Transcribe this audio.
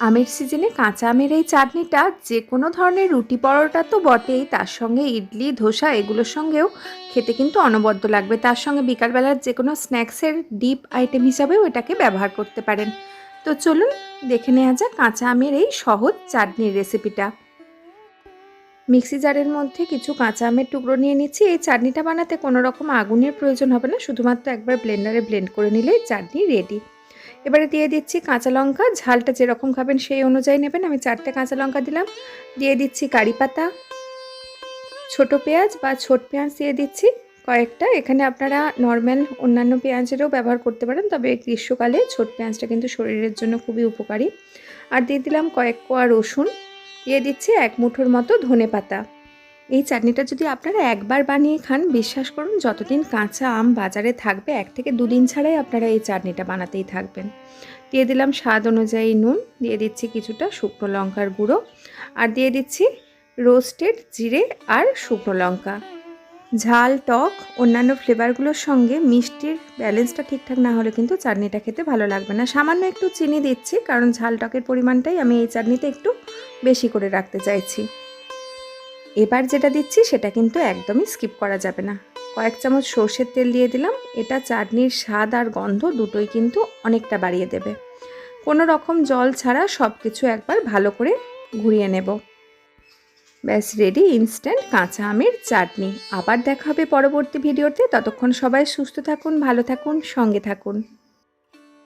আমের সিজনে কাঁচা আমের এই চাটনিটা যে কোনো ধরনের রুটি পরোটা তো বটেই, তার সঙ্গে ইডলি, ধোসা এগুলোর সঙ্গেও খেতে কিন্তু অনবদ্য লাগবে। তার সঙ্গে বিকালবেলার যে কোনো স্ন্যাক্সের ডিপ আইটেম হিসাবেও এটাকে ব্যবহার করতে পারেন। তো চলুন দেখে নেওয়া যাক কাঁচা আমের এই সহজ চাটনির রেসিপিটা। মিক্সি জারের মধ্যে কিছু কাঁচা আমের টুকরো নিয়ে নিচ্ছি। এই চাটনিটা বানাতে কোনো রকম আগুনের প্রয়োজন হবে না। শুধুমাত্র একবার ব্লেন্ডারে ব্লেন্ড করে নিলেই চাটনি রেডি। এবারে দিয়ে দিচ্ছি কাঁচা লঙ্কা। ঝালটা যেরকম খাবেন সেই অনুযায়ী নেবেন। আমি চারটে কাঁচা লঙ্কা দিলাম। দিয়ে দিচ্ছি কারি পাতা, ছোটো পেঁয়াজ বা ছোট পেঁয়াজ দিয়ে দিচ্ছি কয়েকটা। এখানে আপনারা নর্মাল অন্যান্য পেঁয়াজেরও ব্যবহার করতে পারেন, তবে গ্রীষ্মকালে ছোট পেঁয়াজটা কিন্তু শরীরের জন্য খুবই উপকারী। আর দিয়ে দিলাম কয়েক কোয়া রসুন। দিয়ে দিচ্ছি এক মুঠোর মতো ধনে পাতা। এই চাটনিটা যদি আপনারা একবার বানিয়ে খান, বিশ্বাস করুন, যতদিন কাঁচা আম বাজারে থাকবে, এক থেকে দুদিন ছাড়াই আপনারা এই চাটনিটা বানাতেই থাকবেন। দিয়ে দিলাম স্বাদ অনুযায়ী নুন, দিয়ে দিচ্ছি কিছুটা শুকনো লঙ্কার গুঁড়ো, আর দিয়ে দিচ্ছি রোস্টেড জিরে আর শুকনো লঙ্কা। ঝাল, টক, অন্যান্য ফ্লেভারগুলোর সঙ্গে মিষ্টির ব্যালেন্সটা ঠিকঠাক না হলে কিন্তু চাটনিটা খেতে ভালো লাগবে না। সামান্য একটু চিনি দিচ্ছি, কারণ ঝাল, টকের পরিমাণটাই আমি এই চাটনিতে একটু বেশি করে রাখতে চাইছি। এবার যেটা দিচ্ছি সেটা কিন্তু একদমই স্কিপ করা যাবে না। কয়েক চামচ সর্ষের তেল দিয়ে দিলাম, এটা চাটনির স্বাদ আর গন্ধ দুটোই কিন্তু অনেকটা বাড়িয়ে দেবে। কোনো রকম জল ছাড়া সব কিছু একবার ভালো করে ঘুরিয়ে নেব। ব্যাস রেডি ইনস্ট্যান্ট কাঁচা আমের চাটনি। আবার দেখা হবে পরবর্তী ভিডিওতে। ততক্ষণ সবাই সুস্থ থাকুন, ভালো থাকুন, সঙ্গে থাকুন।